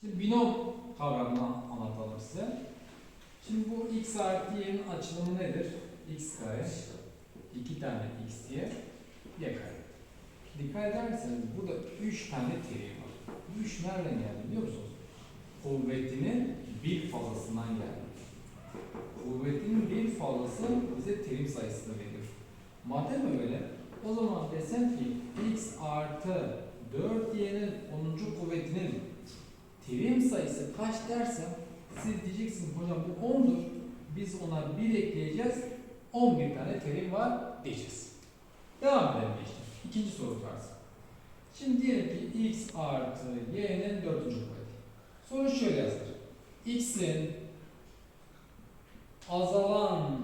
Şimdi binom kavramını anlatalım size. Şimdi bu x artı y'nin açılımı nedir? x kare, 2 tane x y, y kare. Dikkat ederseniz burada 3 tane terim var. Bu 3 nereden geldi biliyor musunuz? Kuvvetinin bir fazlasından geldi. Kuvvetin bir fazlası bize terim sayısını veriyor. Madem öyle, o zaman desem ki x artı 4y'nin 10. kuvvetinin terim sayısı kaç dersem siz diyeceksiniz hocam bu 10'dur. Biz ona 1 ekleyeceğiz. 11 tane terim var diyeceğiz. Devam edelim işte. İkinci soru tarzı. Şimdi diyelim ki x artı y'nin 4. kuvveti. Soru şöyle yazılır. x'in azalan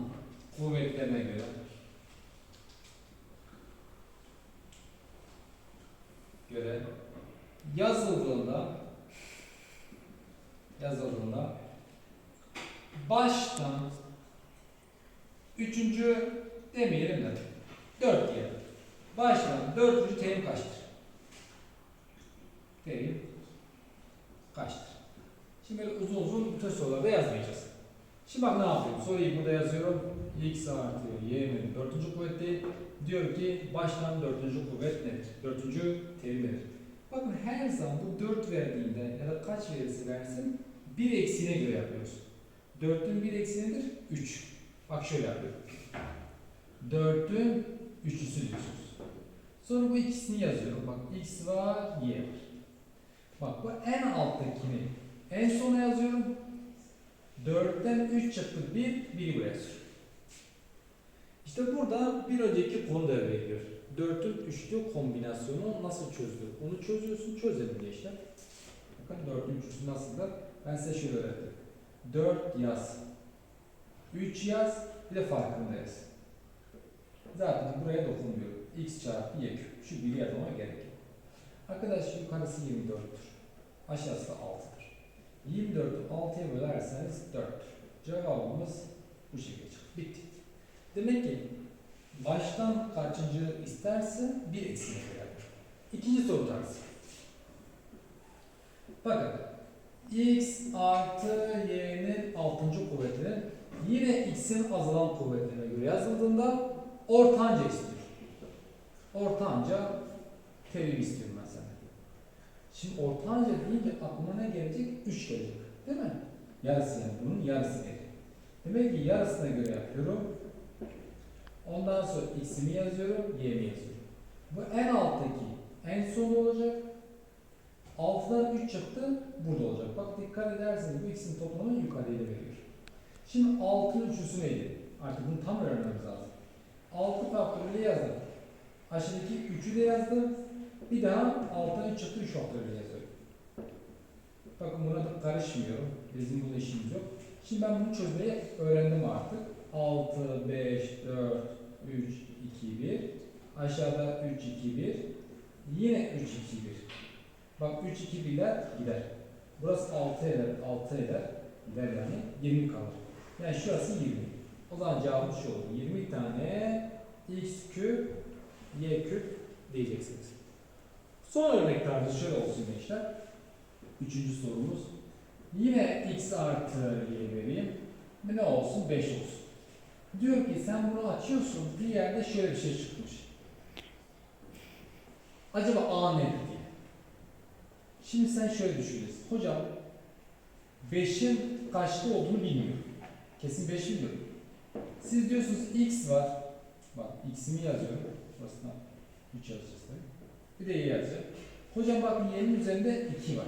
kuvvetlerine göre göre yazıldığında yazıldığında baştan üçüncü demeyelim de dört diyelim. Baştan dördüncü terim kaçtır? Terim kaçtır? Şimdi böyle uzun uzun bütün sorularda yazmayacağız. Şimdi bak ne yapıyorum? Soruyu burada yazıyorum. x artı y'nin dördüncü kuvveti diyor ki baştan dördüncü kuvvet nedir? Dördüncü terim nedir? Bakın her zaman bu 4 verdiğinde ya da kaç verirse versin bir eksiğine göre yapıyoruz. 4'ün bir eksiği nedir? 3. Bak şöyle yapıyorum. 4'ün üçüsü diyorsunuz. Sonra bu ikisini yazıyorum. Bak x var, y var. Bak bu en alttakini en sona yazıyorum. 4'ten 3 çıktı 1, 1'i buraya yazıyorum. İşte burada bir önceki konu devreye giriyor. 4'ün üçlü kombinasyonu nasıl çözülür? Onu çözüyorsun, çözelim gençler. Bakın 4'ün üçlüsü nasıl da? Ben size şöyle öğrettim. 4 yaz, 3 yaz, bir de farkında. Zaten buraya dokunmuyorum. x çarpı y küp. Şu biri yazmama gerek yok. Arkadaş yukarısı 24'tür. Aşağısı da 6'dır. 24'ü 6'ya bölerseniz 4'tür. Cevabımız bu şekilde çıktı. Bitti. Demek ki baştan kaçıncı isterse bir eksiğine göre. İkinci soru tarzı. Bakın x artı y'nin altıncı kuvvetinin yine x'in azalan kuvvetine göre yazıldığında ortanca istiyor. Ortanca terim istiyorum ben senden. Şimdi ortanca deyince aklıma ne gelecek? 3 gelecek. Değil mi? Yarısı yani bunun yarısı gelecek. Demek ki yarısına göre yapıyorum. Ondan sonra x'imi yazıyorum, y'mi yazıyorum. Bu en alttaki en son olacak. 6'dan 3 çıktı, burada olacak. Bak dikkat ederseniz bu ikisinin toplamı yukarıya veriyor. Şimdi 6'nın üçüsü neydi? Artık bunu tam öğrenmemiz lazım. 6 faktörüyle yazdım. Aşağıdaki 3'ü de yazdım. Bir daha 6'dan 3 çıktı 3 faktörüyle yazıyorum. Bakın buna karışmıyorum. Bizim burada işimiz yok. Şimdi ben bunu çözmeyi öğrendim artık. 6, 5, 4, 3, 2, 1. Aşağıda 3, 2, 1. Yine 3, 2, 1. Bak 3, 2, 1'ler gider. Burası 6 eder, 6 eder. Gider yani 20 kalır. Yani şurası 20. O zaman cevabımız şu olur. 20 tane x küp, y küp diyeceksiniz. Son örnek tarzı şöyle olsun gençler. Üçüncü sorumuz. Yine x artı y vereyim. Ne olsun? 5 olsun. Diyor ki sen bunu açıyorsun. Bir yerde şöyle bir şey çıkmış. Acaba a nedir. Şimdi sen şöyle düşünüyorsun. Hocam 5'in kaçta olduğunu bilmiyorum. Kesin 5 biliyorum. Siz diyorsunuz x var. Bak x'imi yazıyorum. Burasına 3 yazacağız tabii. Bir de y yazacağım. Hocam bakın y'nin üzerinde 2 var.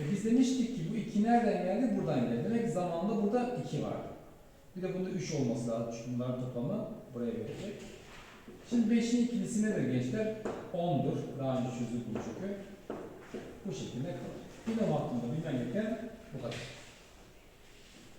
E biz demiştik ki bu 2 nereden geldi? Buradan geldi. Demek ki zamanda burada 2 var. Bir de bunda 3 olması lazım. Çünkü bunların toplamı buraya gelecek. Şimdi 5'in ikilisi nedir gençler? 10'dur. Daha önce çözdük çünkü. Bu şekilde kalır. Binom hakkında bilmem gereken bu kadar.